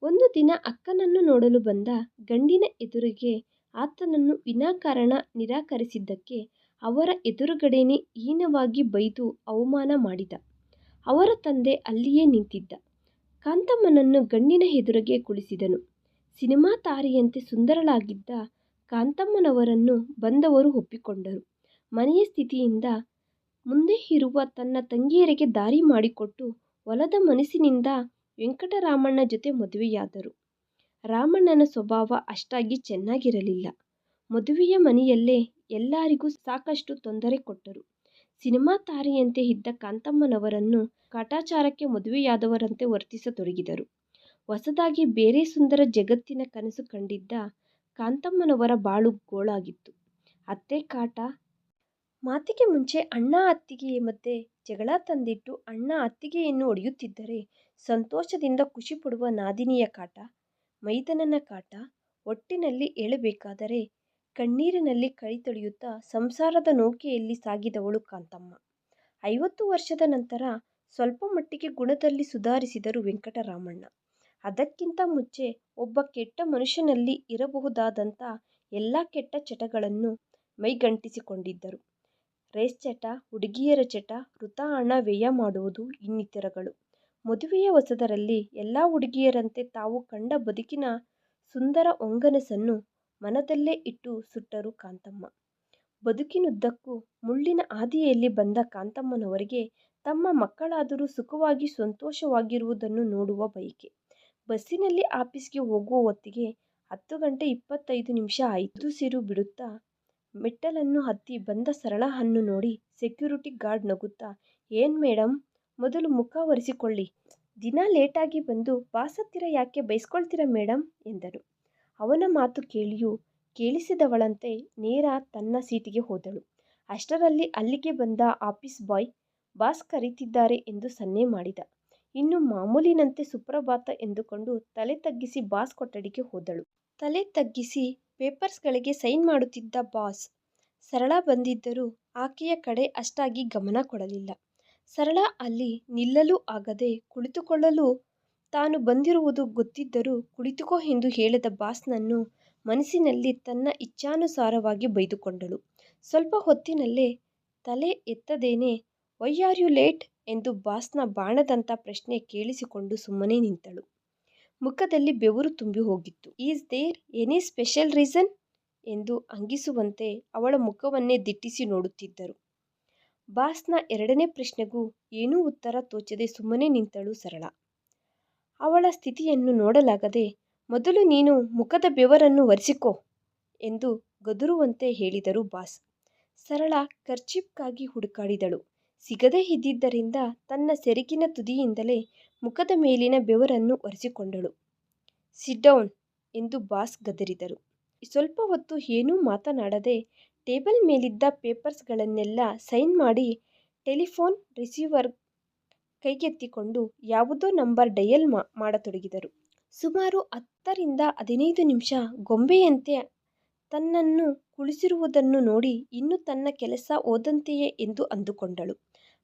ಒಂದು ದಿನ ಅಕ್ಕನನ್ನು ನೋಡಲು ಬಂದ ಗಂಡಿನ ಎದುರಿಗೆ ಆತನನ್ನು ವಿನಾಕಾರಣ ನಿರಾಕರಿಸಿದ್ದಕ್ಕೆ ಅವರ ಎದುರುಗಡೆನೇ ಹೀನವಾಗಿ ಬೈದು ಅವಮಾನ ಮಾಡಿದ. ಅವರ ತಂದೆ ಅಲ್ಲಿಯೇ ನಿಂತಿದ್ದ. ಕಾಂತಮ್ಮನನ್ನು ಗಂಡಿನ ಎದುರಿಗೆ ಕುಳಿಸಿದನು ಸಿನಿಮಾ ತಾರೆಯಂತೆ ಸುಂದರಳಾಗಿದ್ದ ಕಾಂತಮ್ಮನವರನ್ನು ಬಂದವರು ಒಪ್ಪಿಕೊಂಡರು. ಮನೆಯ ಸ್ಥಿತಿಯಿಂದ ಮುಂದೆ ಇರುವ ತನ್ನ ತಂಗಿಯರಿಗೆ ದಾರಿ ಮಾಡಿಕೊಟ್ಟು ಹೊಲದ ಮನಸ್ಸಿನಿಂದ ವೆಂಕಟರಾಮಣ್ಣ ಜೊತೆ ಮದುವೆಯಾದರು. ರಾಮಣ್ಣನ ಸ್ವಭಾವ ಅಷ್ಟಾಗಿ ಚೆನ್ನಾಗಿರಲಿಲ್ಲ. ಮದುವೆಯ ಮನೆಯಲ್ಲೇ ಎಲ್ಲರಿಗೂ ಸಾಕಷ್ಟು ತೊಂದರೆ ಕೊಟ್ಟರು. ಸಿನಿಮಾ ತಾರೆಯಂತೆ ಇದ್ದ ಕಾಂತಮ್ಮನವರನ್ನು ಕಾಟಾಚಾರಕ್ಕೆ ಮದುವೆಯಾದವರಂತೆ ವರ್ತಿಸತೊಡಗಿದರು. ಹೊಸದಾಗಿ ಬೇರೆ ಸುಂದರ ಜಗತ್ತಿನ ಕನಸು ಕಂಡಿದ್ದ ಕಾಂತಮ್ಮನವರ ಬಾಳು ಗೋಳಾಗಿತ್ತು. ಅತ್ತೆ ಕಾಟ. ಮಾತಿಗೆ ಮುಂಚೆ ಅಣ್ಣ ಅತ್ತಿಗೆಯ ಮಧ್ಯೆ ಜಗಳ ತಂದಿಟ್ಟು ಅಣ್ಣ ಅತ್ತಿಗೆಯನ್ನು ಹೊಡೆಯುತ್ತಿದ್ದರೆ ಸಂತೋಷದಿಂದ ಖುಷಿಪಡುವ ನಾದಿನಿಯ ಕಾಟ. ಮೈದನನ ಕಾಟ. ಒಟ್ಟಿನಲ್ಲಿ ಹೇಳಬೇಕಾದರೆ ಕಣ್ಣೀರಿನಲ್ಲಿ ಕೈ ತೊಳೆಯುತ್ತಾ ಸಂಸಾರದ ನೌಕೆಯಲ್ಲಿ ಸಾಗಿದವಳು ಕಾಂತಮ್ಮ. ಐವತ್ತು ವರ್ಷದ ನಂತರ ಸ್ವಲ್ಪ ಮಟ್ಟಿಗೆ ಗುಣದಲ್ಲಿ ಸುಧಾರಿಸಿದರು ವೆಂಕಟರಾಮಣ್ಣ ಅದಕ್ಕಿಂತ ಮುಂಚೆ ಒಬ್ಬ ಕೆಟ್ಟ ಮನುಷ್ಯನಲ್ಲಿ ಇರಬಹುದಾದಂಥ ಎಲ್ಲ ಕೆಟ್ಟ ಚಟಗಳನ್ನು ಮೈಗಂಟಿಸಿಕೊಂಡಿದ್ದರು. ರೇಸ್ ಚಟ, ಹುಡುಗಿಯರ ಚಟ, ವೃತ ಹಣ ವ್ಯಯ ಮಾಡುವುದು ಇನ್ನಿತರಗಳು. ಮದುವೆಯ ಹೊಸದರಲ್ಲಿ ಎಲ್ಲ ಹುಡುಗಿಯರಂತೆ ತಾವು ಕಂಡ ಬದುಕಿನ ಸುಂದರ ಹೊಂಗನಸನ್ನು ಮನದಲ್ಲೇ ಇಟ್ಟು ಸುಟ್ಟರು ಕಾಂತಮ್ಮ. ಬದುಕಿನುದ್ದಕ್ಕೂ ಮುಳ್ಳಿನ ಹಾದಿಯಲ್ಲಿ ಬಂದ ಕಾಂತಮ್ಮನವರಿಗೆ ತಮ್ಮ ಮಕ್ಕಳಾದರೂ ಸುಖವಾಗಿ ಸಂತೋಷವಾಗಿರುವುದನ್ನು ನೋಡುವ ಬಯಕೆ. ಬಸ್ಸಿನಲ್ಲಿ ಆಫೀಸ್ಗೆ ಹೋಗುವ ಹೊತ್ತಿಗೆ ಹತ್ತು ಗಂಟೆ ಇಪ್ಪತ್ತೈದು ನಿಮಿಷ ಆಯಿತು. ಸಿರು ಬಿಡುತ್ತಾ ಮೆಟ್ಟಲನ್ನು ಹತ್ತಿ ಬಂದ ಸರಳ ಹನ್ನು ನೋಡಿ ಸೆಕ್ಯೂರಿಟಿ ಗಾರ್ಡ್ ನಗುತ್ತಾ "ಏನ್ ಮೇಡಂ, ಮೊದಲು ಮುಖ ಒರೆಸಿಕೊಳ್ಳಿ. ದಿನ ಲೇಟಾಗಿ ಬಂದು ಬಾಸಹತ್ತಿರ ಯಾಕೆ ಬೈಸ್ಕೊಳ್ತೀರ ಮೇಡಂ" ಎಂದರು ಅವನ ಮಾತು ಕೇಳಿಯೂ ಕೇಳಿಸಿದವಳಂತೆ ನೇರ ತನ್ನ ಸೀಟಿಗೆ ಹೋದಳು. ಅಷ್ಟರಲ್ಲಿ ಅಲ್ಲಿಗೆ ಬಂದ ಆಫೀಸ್ ಬಾಯ್ ಬಾಸ್ ಕರೀತಿದ್ದಾರೆ ಎಂದು ಸನ್ನೆ ಮಾಡಿದ. ಇನ್ನು ಮಾಮೂಲಿನಂತೆ ಸುಪ್ರಭಾತ ಎಂದುಕೊಂಡು ತಲೆ ತಗ್ಗಿಸಿ ಬಾಸ್ ಕೊಠಡಿಗೆ ಹೋದಳು. ತಲೆ ತಗ್ಗಿಸಿ ಪೇಪರ್ಸ್ ಗಳಿಗೆ ಸೈನ್ ಮಾಡುತ್ತಿದ್ದ ಬಾಸ್. ಸರಳ ಬಂದಿದ್ದರೂ ಆಕೆಯ ಕಡೆ ಅಷ್ಟಾಗಿ ಗಮನ ಕೊಡಲಿಲ್ಲ. ಸರಳ ಅಲ್ಲಿ ನಿಲ್ಲಲು ಆಗದೆ ಕುಳಿತುಕೊಳ್ಳಲು ತಾನು ಬಂದಿರುವುದು ಗೊತ್ತಿದ್ದರೂ ಕುಳಿತುಕೋ ಎಂದು ಹೇಳದ ಬಾಸ್ನನ್ನು ಮನಸ್ಸಿನಲ್ಲಿ ತನ್ನ ಇಚ್ಛಾನುಸಾರವಾಗಿ ಬೈದುಕೊಂಡಳು. ಸ್ವಲ್ಪ ಹೊತ್ತಿನಲ್ಲೇ ತಲೆ ಎತ್ತದೇನೆ, "ವೈ ಆರ್ ಯು ಲೇಟ್" ಎಂದು ಬಾಸ್ನ ಬಾಣದಂಥ ಪ್ರಶ್ನೆ ಕೇಳಿಸಿಕೊಂಡು ಸುಮ್ಮನೆ ನಿಂತಳು. ಮುಖದಲ್ಲಿ ಬೆವರು ತುಂಬಿ ಹೋಗಿತ್ತು "is there any special reason" ಎಂದು ಅಂಗಿಸುವಂತೆ ಅವಳ ಮುಖವನ್ನೇ ದಿಟ್ಟಿಸಿ ನೋಡುತ್ತಿದ್ದರು. ಬಾಸ್ನ ಎರಡನೇ ಪ್ರಶ್ನೆಗೂ ಏನೂ ಉತ್ತರ ತೋಚದೆ ಸುಮ್ಮನೆ ನಿಂತಳು ಸರಳ ಅವಳ ಸ್ಥಿತಿಯನ್ನು ನೋಡಲಾಗದೆ "ಮೊದಲು ನೀನು ಮುಖದ ಬೆವರನ್ನು ಒರೆಸಿಕೋ" ಎಂದು ಗದುರುವಂತೆ ಹೇಳಿದರು ಬಾಸ್. ಸರಳ ಕರ್ಚಿಪ್ಗಾಗಿ ಹುಡುಕಾಡಿದಳು. ಸಿಗದೇ ಇದ್ದಿದ್ದರಿಂದ ತನ್ನ ಸೆರಗಿನ ತುದಿಯಿಂದಲೇ ಮುಖದ ಮೇಲಿನ ಬೆವರನ್ನು ಒರೆಸಿಕೊಂಡಳು. ಸಿಡೌನ್ ಡೌನ್" ಎಂದು ಬಾಸ್ ಗದರಿದರು. ಸ್ವಲ್ಪ ಹೊತ್ತು ಏನೂ ಮಾತನಾಡದೆ ಟೇಬಲ್ ಮೇಲಿದ್ದ ಪೇಪರ್ಸ್ಗಳನ್ನೆಲ್ಲ ಸೈನ್ ಮಾಡಿ ಟೆಲಿಫೋನ್ ರಿಸೀವರ್ ಕೈಗೆತ್ತಿಕೊಂಡು ಯಾವುದೋ ನಂಬರ್ ಡಯಲ್ ಮಾಡತೊಡಗಿದರು. ಸುಮಾರು ಹತ್ತರಿಂದ ಹದಿನೈದು ನಿಮಿಷ ಗೊಂಬೆಯಂತೆ ತನ್ನನ್ನು ಕುಳಿಸಿರುವುದನ್ನು ನೋಡಿ ಇನ್ನು ತನ್ನ ಕೆಲಸ ಹೋದಂತೆಯೇ ಎಂದು ಅಂದುಕೊಂಡಳು.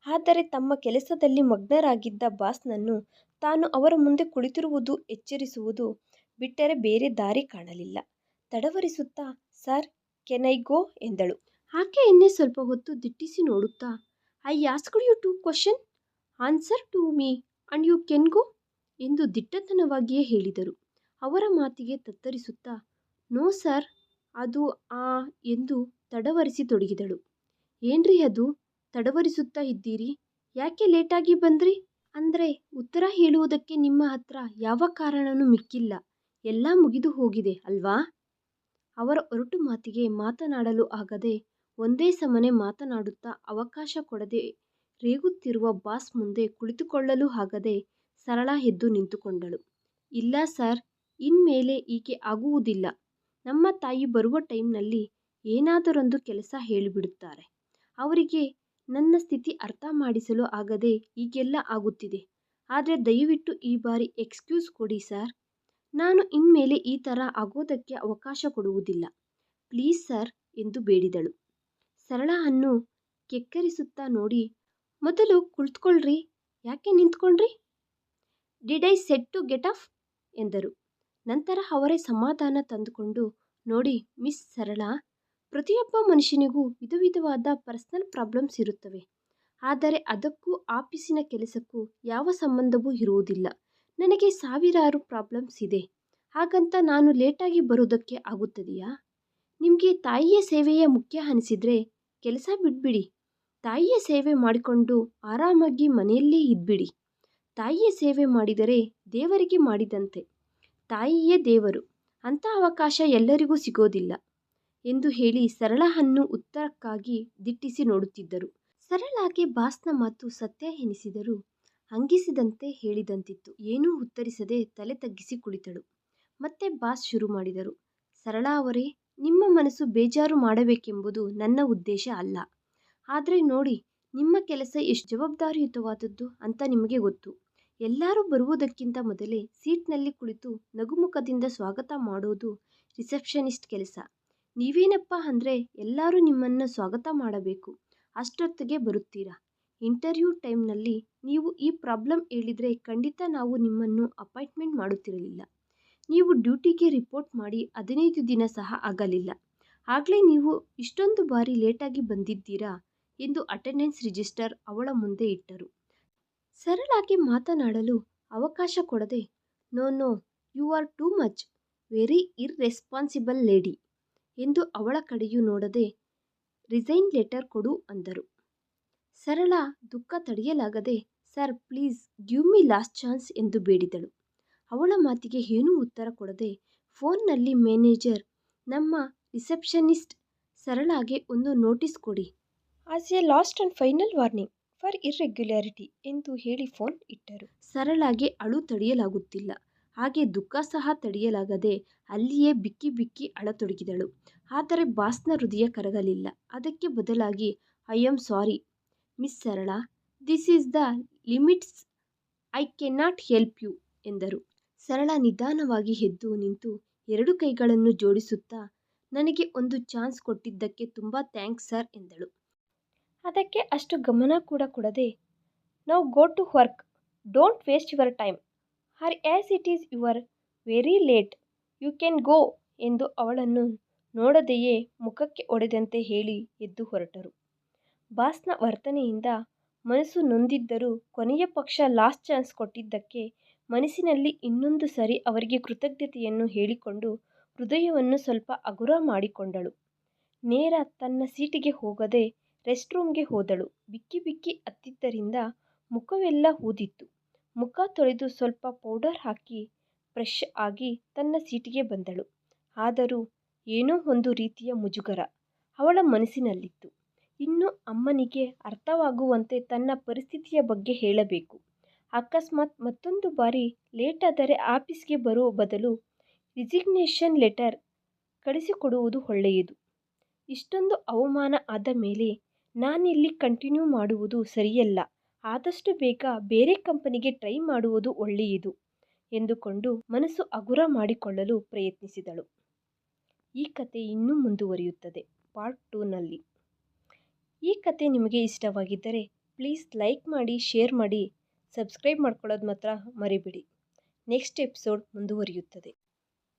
ಆದರೆ ತಮ್ಮ ಕೆಲಸದಲ್ಲಿ ಮಗ್ನರಾಗಿದ್ದ ಬಾಸ್ನನ್ನು ತಾನು ಅವರ ಮುಂದೆ ಕುಳಿತಿರುವುದು ಎಚ್ಚರಿಸುವುದು ಬಿಟ್ಟರೆ ಬೇರೆ ದಾರಿ ಕಾಣಲಿಲ್ಲ. ತಡವರಿಸುತ್ತಾ "ಸರ್, ಕೆನ್ ಐ ಗೋ" ಎಂದಳು. ಸ್ವಲ್ಪ ಹೊತ್ತು ದಿಟ್ಟಿಸಿ ನೋಡುತ್ತಾ "I asked you to question answer to me and you can go" ಎಂದು ದಿಟ್ಟತನವಾಗಿಯೇ ಹೇಳಿದರು. ಅವರ ಮಾತಿಗೆ ತತ್ತರಿಸುತ್ತಾ "ನೋ ಸರ್, ಅದು ಆ" ಎಂದು ತಡವರಿಸಿ ತೊಡಗಿದಳು "ಏನ್ರಿ ಅದು ತಡವರಿಸುತ್ತಾ ಇದ್ದೀರಿ. ಯಾಕೆ ಲೇಟಾಗಿ ಬಂದ್ರಿ? ಅಂದ್ರೆ ಉತ್ತರ ಹೇಳುವುದಕ್ಕೆ ನಿಮ್ಮ ಹತ್ರ ಯಾವ ಕಾರಣನೂ ಮಿಕ್ಕಿಲ್ಲ. ಎಲ್ಲ ಮುಗಿದು ಹೋಗಿದೆ, ಅಲ್ವಾ? ಅವರ ಒರಟು ಮಾತಿಗೆ ಮಾತನಾಡಲು ಆಗದೆ ಒಂದೇ ಸಮನೆ ಮಾತನಾಡುತ್ತಾ ಅವಕಾಶ ಕೊಡದೆ ರೇಗುತ್ತಿರುವ ಬಾಸ್ ಮುಂದೆ ಕುಳಿತುಕೊಳ್ಳಲು ಆಗದೆ ಸರಳ ಎದ್ದು ನಿಂತುಕೊಂಡಳು. "ಇಲ್ಲ ಸರ್ ಇನ್ಮೇಲೆ ಈಕೆ ಆಗುವುದಿಲ್ಲ. ನಮ್ಮ ತಾಯಿ ಬರುವ ಟೈಮ್ನಲ್ಲಿ ಏನಾದರೊಂದು ಕೆಲಸ ಹೇಳಿಬಿಡುತ್ತಾರೆ. ಅವರಿಗೆ ನನ್ನ ಸ್ಥಿತಿ ಅರ್ಥ ಮಾಡಿಸಲು ಆಗದೆ ಹೀಗೆಲ್ಲ ಆಗುತ್ತಿದೆ. ಆದರೆ ದಯವಿಟ್ಟು ಈ ಬಾರಿ ಎಕ್ಸ್ಕ್ಯೂಸ್ ಕೊಡಿ ಸರ್ ನಾನು ಇನ್ಮೇಲೆ ಈ ಥರ ಆಗೋದಕ್ಕೆ ಅವಕಾಶ ಕೊಡುವುದಿಲ್ಲ. ಪ್ಲೀಸ್ ಸರ್ ಎಂದು ಬೇಡಿದಳು. ಸರಳಾಳನ್ನು ಕೆಕ್ಕರಿಸುತ್ತಾ ನೋಡಿ "ಮೊದಲು ಕುಳಿತುಕೊಳ್ರಿ. ಯಾಕೆ ನಿಂತ್ಕೊಂಡ್ರಿ? Did I set to get off ಎಂದರು. ನಂತರ ಅವರೇ ಸಮಾಧಾನ ತಂದುಕೊಂಡು "ನೋಡಿ ಮಿಸ್ ಸರಳಾ, ಪ್ರತಿಯೊಬ್ಬ ಮನುಷ್ಯನಿಗೂ ವಿಧವಿಧವಾದ ಪರ್ಸನಲ್ ಪ್ರಾಬ್ಲಮ್ಸ್ ಇರುತ್ತವೆ. ಆದರೆ ಅದಕ್ಕೂ ಆಫೀಸಿನ ಕೆಲಸಕ್ಕೂ ಯಾವ ಸಂಬಂಧವೂ ಇರುವುದಿಲ್ಲ. ನನಗೆ ಸಾವಿರಾರು ಪ್ರಾಬ್ಲಮ್ಸ್ ಇದೆ. ಹಾಗಂತ ನಾನು ಲೇಟಾಗಿ ಬರೋದಕ್ಕೆ ಆಗುತ್ತದೆಯಾ? ನಿಮಗೆ ತಾಯಿಯ ಸೇವೆಯೇ ಮುಖ್ಯ ಅನಿಸಿದರೆ ಕೆಲಸ ಬಿಟ್ಬಿಡಿ. ತಾಯಿಯ ಸೇವೆ ಮಾಡಿಕೊಂಡು ಆರಾಮಾಗಿ ಮನೆಯಲ್ಲೇ ಇದ್ಬಿಡಿ. ತಾಯಿಯ ಸೇವೆ ಮಾಡಿದರೆ ದೇವರಿಗೆ ಮಾಡಿದಂತೆ. ತಾಯಿಯೇ ದೇವರು. ಅಂಥ ಅವಕಾಶ ಎಲ್ಲರಿಗೂ ಸಿಗೋದಿಲ್ಲ. ಎಂದು ಹೇಳಿ ಸರಳನ್ನು ಉತ್ತರಕ್ಕಾಗಿ ದಿಟ್ಟಿಸಿ ನೋಡುತ್ತಿದ್ದರು. ಸರಳಾಗೆ ಬಾಸ್ನ ಮಾತು ಸತ್ಯ ಎನಿಸಿದರೂ ಹಂಗಿಸಿದಂತೆ ಹೇಳಿದಂತಿತ್ತು. ಏನೂ ಉತ್ತರಿಸದೆ ತಲೆ ತಗ್ಗಿಸಿ ಕುಳಿತಳು. ಮತ್ತೆ ಬಾಸ್ ಶುರು ಮಾಡಿದರು. ಸರಳಾ ಅವರೇ, ನಿಮ್ಮ ಮನಸ್ಸು ಬೇಜಾರು ಮಾಡಬೇಕೆಂಬುದು ನನ್ನ ಉದ್ದೇಶ ಅಲ್ಲ. ಆದರೆ ನೋಡಿ, ನಿಮ್ಮ ಕೆಲಸ ಎಷ್ಟು ಜವಾಬ್ದಾರಿಯುತವಾದದ್ದು ಅಂತ ನಿಮಗೆ ಗೊತ್ತು. ಎಲ್ಲರೂ ಬರುವುದಕ್ಕಿಂತ ಮೊದಲೇ ಸೀಟ್ನಲ್ಲಿ ಕುಳಿತು ನಗುಮುಖದಿಂದ ಸ್ವಾಗತ ಮಾಡೋದು ರಿಸೆಪ್ಷನಿಸ್ಟ್ ಕೆಲಸ. ನೀವೇನಪ್ಪಾ ಅಂದ್ರೆ ಎಲ್ಲರೂ ನಿಮ್ಮನ್ನ ಸ್ವಾಗತ ಮಾಡಬೇಕು ಅಷ್ಟೊತ್ತಿಗೆ ಬರುತ್ತೀರಾ. ಇಂಟರ್ವ್ಯೂ ಟೈಮ್ನಲ್ಲಿ ನೀವು ಈ ಪ್ರಾಬ್ಲಮ್ ಹೇಳಿದ್ರೆ ಖಂಡಿತ ನಾವು ನಿಮ್ಮನ್ನು ಅಪಾಯಿಂಟ್ಮೆಂಟ್ ಮಾಡುತ್ತಿರಲಿಲ್ಲ. ನೀವು ಡ್ಯೂಟಿಗೆ ರಿಪೋರ್ಟ್ ಮಾಡಿ ಹದಿನೈದು ದಿನ ಸಹ ಆಗಲಿಲ್ಲ. ಆಗ್ಲೇ ನೀವು ಇಷ್ಟೊಂದು ಬಾರಿ ಲೇಟಾಗಿ ಬಂದಿದ್ದೀರಾ ಎಂದು ಅಟೆಂಡೆನ್ಸ್ ರಿಜಿಸ್ಟರ್ ಅವಳ ಮುಂದೆ ಇಟ್ಟರು. ಸರಳಾಗಿ ಮಾತನಾಡಲು ಅವಕಾಶ ಕೊಡದೆ, no no, you are too much, very irresponsible lady ಎಂದು ಅವಳ ಕಡೆಯೂ ನೋಡದೆ ರಿಸೈನ್ ಲೆಟರ್ ಕೊಡು ಅಂದರು. ಸರಳ ದುಃಖ ತಡೆಯಲಾಗದೆ sir please give me last chance ಎಂದು ಬೇಡಿದಳು. ಅವಳ ಮಾತಿಗೆ ಏನೂ ಉತ್ತರ ಕೊಡದೆ ಫೋನ್ನಲ್ಲಿ ಮ್ಯಾನೇಜರ್ ನಮ್ಮ ರಿಸೆಪ್ಷನಿಸ್ಟ್ ಸರಳಾಗೆ ಒಂದು ನೋಟಿಸ್ ಕೊಡಿ. As a last and final warning for irregularity ಎಂದು ಹೇಳಿ ಫೋನ್ ಇಟ್ಟರು. ಸರಳಾಗೆ ಅಳು ತಡೆಯಲಾಗುತ್ತಿಲ್ಲ. ಹಾಗೆ ದುಃಖ ಸಹ ತಡೆಯಲಾಗದೆ ಅಲ್ಲಿಯೇ ಬಿಕ್ಕಿ ಬಿಕ್ಕಿ ಅಳತೊಡಗಿದಳು. ಆದರೆ ಬಾಸ್ನ ಹೃದಯ ಕರಗಲಿಲ್ಲ. ಅದಕ್ಕೆ ಬದಲಾಗಿ I am sorry miss Sarala this is the limits I cannot help you ಎಂದರು. ಸರಳ ನಿಧಾನವಾಗಿ ಎದ್ದು ನಿಂತು ಎರಡು ಕೈಗಳನ್ನು ಜೋಡಿಸುತ್ತಾ, ನನಗೆ ಒಂದು ಚಾನ್ಸ್ ಕೊಟ್ಟಿದ್ದಕ್ಕೆ ತುಂಬ ಥ್ಯಾಂಕ್ಸ್, ಸರ್, ಎಂದಳು. ಅದಕ್ಕೆ ಅಷ್ಟು ಗಮನ ಕೂಡ ಕೊಡದೆ now go to work don't waste your time or as it is your very late you can go ಎಂದು ಅವಳನ್ನು ನೋಡದೆಯೇ ಮುಖಕ್ಕೆ ಒಡೆದಂತೆ ಹೇಳಿ ಎದ್ದು ಹೊರಟರು. ಬಾಸ್ನ ವರ್ತನೆಯಿಂದ ಮನಸ್ಸು ನೊಂದಿದ್ದರೂ ಕೊನೆಯ ಪಕ್ಷ ಲಾಸ್ಟ್ ಚಾನ್ಸ್ ಕೊಟ್ಟಿದ್ದಕ್ಕೆ ಮನಸ್ಸಿನಲ್ಲಿ ಇನ್ನೊಂದು ಸರಿ ಅವರಿಗೆ ಕೃತಜ್ಞತೆಯನ್ನು ಹೇಳಿಕೊಂಡು ಹೃದಯವನ್ನು ಸ್ವಲ್ಪ ಹಗುರ ಮಾಡಿಕೊಂಡಳು. ನೇರ ತನ್ನ ಸೀಟಿಗೆ ಹೋಗದೆ ರೆಸ್ಟ್ ರೂಮ್ಗೆ ಹೋದಳು. ಬಿಕ್ಕಿ ಬಿಕ್ಕಿ ಅತ್ತಿದ್ದರಿಂದ ಮುಖವೆಲ್ಲ ಊದಿತ್ತು. ಮುಖ ತೊಳೆದು ಸ್ವಲ್ಪ ಪೌಡರ್ ಹಾಕಿ ಫ್ರೆಶ್ ಆಗಿ ತನ್ನ ಸೀಟಿಗೆ ಬಂದಳು. ಆದರೂ ಏನೋ ಒಂದು ರೀತಿಯ ಮುಜುಗರ ಅವಳ ಮನಸ್ಸಿನಲ್ಲಿತ್ತು. ಇನ್ನು ಅಮ್ಮನಿಗೆ ಅರ್ಥವಾಗುವಂತೆ ತನ್ನ ಪರಿಸ್ಥಿತಿಯ ಬಗ್ಗೆ ಹೇಳಬೇಕು. ಅಕಸ್ಮಾತ್ ಮತ್ತೊಂದು ಬಾರಿ ಲೇಟಾದರೆ ಆಫೀಸ್ಗೆ ಬರುವ ಬದಲು ರಿಸಿಗ್ನೇಷನ್ ಲೆಟರ್ ಕಳಿಸಿಕೊಡುವುದು ಒಳ್ಳೆಯದು. ಇಷ್ಟೊಂದು ಅವಮಾನ ಆದ ಮೇಲೆ ನಾನಿಲ್ಲಿ ಕಂಟಿನ್ಯೂ ಮಾಡುವುದು ಸರಿಯಲ್ಲ ಆದಷ್ಟು ಬೇಗ ಬೇರೆ ಕಂಪನಿಗೆ ಟ್ರೈ ಮಾಡುವುದು ಒಳ್ಳೆಯದು ಎಂದುಕೊಂಡು ಮನಸ್ಸು ಹಗುರ ಮಾಡಿಕೊಳ್ಳಲು ಪ್ರಯತ್ನಿಸಿದಳು. ಈ ಕತೆ ಇನ್ನೂ ಮುಂದುವರಿಯುತ್ತದೆ ಪಾರ್ಟ್ ಟೂನಲ್ಲಿ ಈ ಕತೆ ನಿಮಗೆ ಇಷ್ಟವಾಗಿದ್ದರೆ ಪ್ಲೀಸ್ ಲೈಕ್ ಮಾಡಿ, ಶೇರ್ ಮಾಡಿ, ಸಬ್ಸ್ಕ್ರೈಬ್ ಮಾಡ್ಕೊಳ್ಳೋದು ಮಾತ್ರ ಮರಿಬೇಡಿ. ನೆಕ್ಸ್ಟ್ ಎಪಿಸೋಡ್ ಮುಂದುವರಿಯುತ್ತದೆ.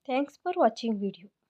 Thanks for watching video.